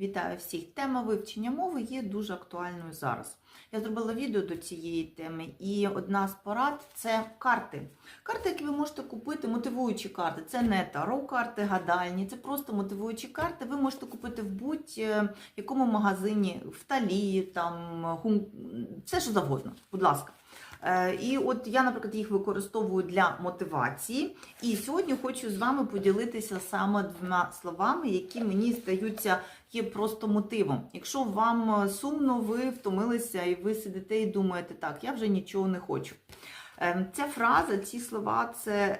Вітаю всіх! Тема вивчення мови є дуже актуальною зараз. Я зробила відео до цієї теми, і одна з порад це карти. Карти, які ви можете купити, мотивуючі карти. Це не таро-карти, гадальні, це просто мотивуючі карти. Ви можете купити в будь-якому магазині, в Талії, там гум... все що завгодно. Будь ласка. Е, І от я, наприклад, їх використовую для мотивації. І сьогодні хочу з вами поділитися саме двома словами, які мені здаються є просто мотивом. Якщо вам е, сумно, ви втомилися і ви сидите і думаєте, так, я вже нічого не хочу. Ем, Ця фраза, ці слова це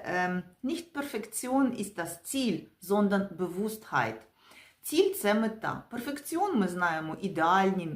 nicht Perfektion ist das Ziel, sondern Bewusstheit. Ціль це мета. Перфекціон ми знаємо ідеальні,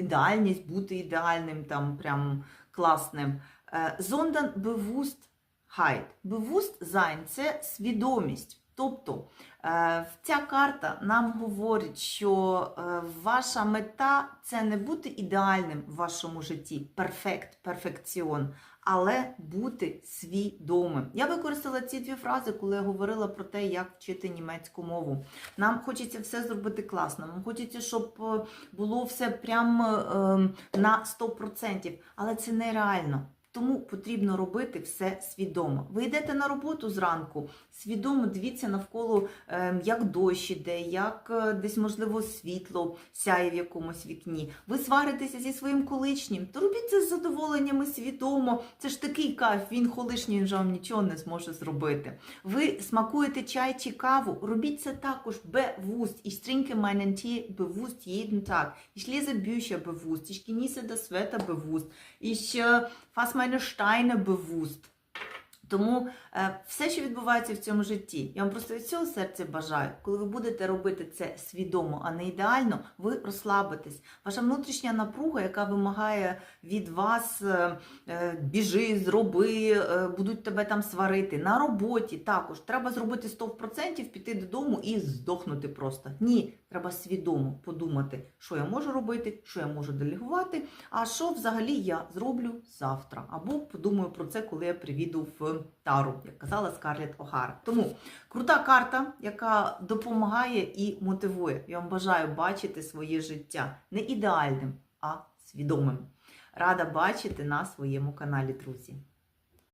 ідеальність, бути ідеальним, там прям класним. Е, Хайт. Bewusstheit. Bewusstsein – це свідомість. Тобто е, ця карта нам говорить, що е, ваша мета це не бути ідеальним в вашому житті, перфект, перфекціон, але бути свідомим. Я використала ці дві фрази, коли я говорила про те, як вчити німецьку мову. Нам хочеться все зробити класно, нам хочеться, щоб е, було все прямо е, на 100%, але це нереально. Тому потрібно робити все свідомо. Ви йдете на роботу зранку, свідомо дивіться навколо, е, як дощ іде, як е, десь, можливо, світло сяє в якомусь вікні. Ви сваритеся зі своїм колишнім, то робіть це з задоволенням і свідомо. Це ж такий кайф, він колишній він вже вам нічого не зможе зробити. Ви смакуєте чай чи каву, робіть це також bewusst. Ich trinke meinen Tee bewusst jeden Tag. Ich lese Bücher bewusst. Ich genieße das bewusst. Ich äh, fasse meine Steine bewusst. Тому е, все, що відбувається в цьому житті, я вам просто від цього серця бажаю, коли ви будете робити це свідомо, а не ідеально, ви розслабитесь. Ваша внутрішня напруга, яка вимагає від вас е, е, біжи, зроби, будуть тебе там сварити. На роботі також треба зробити 100%, піти додому і здохнути просто. Ні, треба свідомо подумати, що я можу робити, що я можу делегувати, а що взагалі я зроблю завтра. Або подумаю про це, коли я привіду в тару, як казала Скарлетт О'Хара. Тому крута карта, яка допомагає і мотивує. Я вам бажаю бачити своє життя не ідеальним, а свідомим. Рада бачити на своєму каналі, друзі.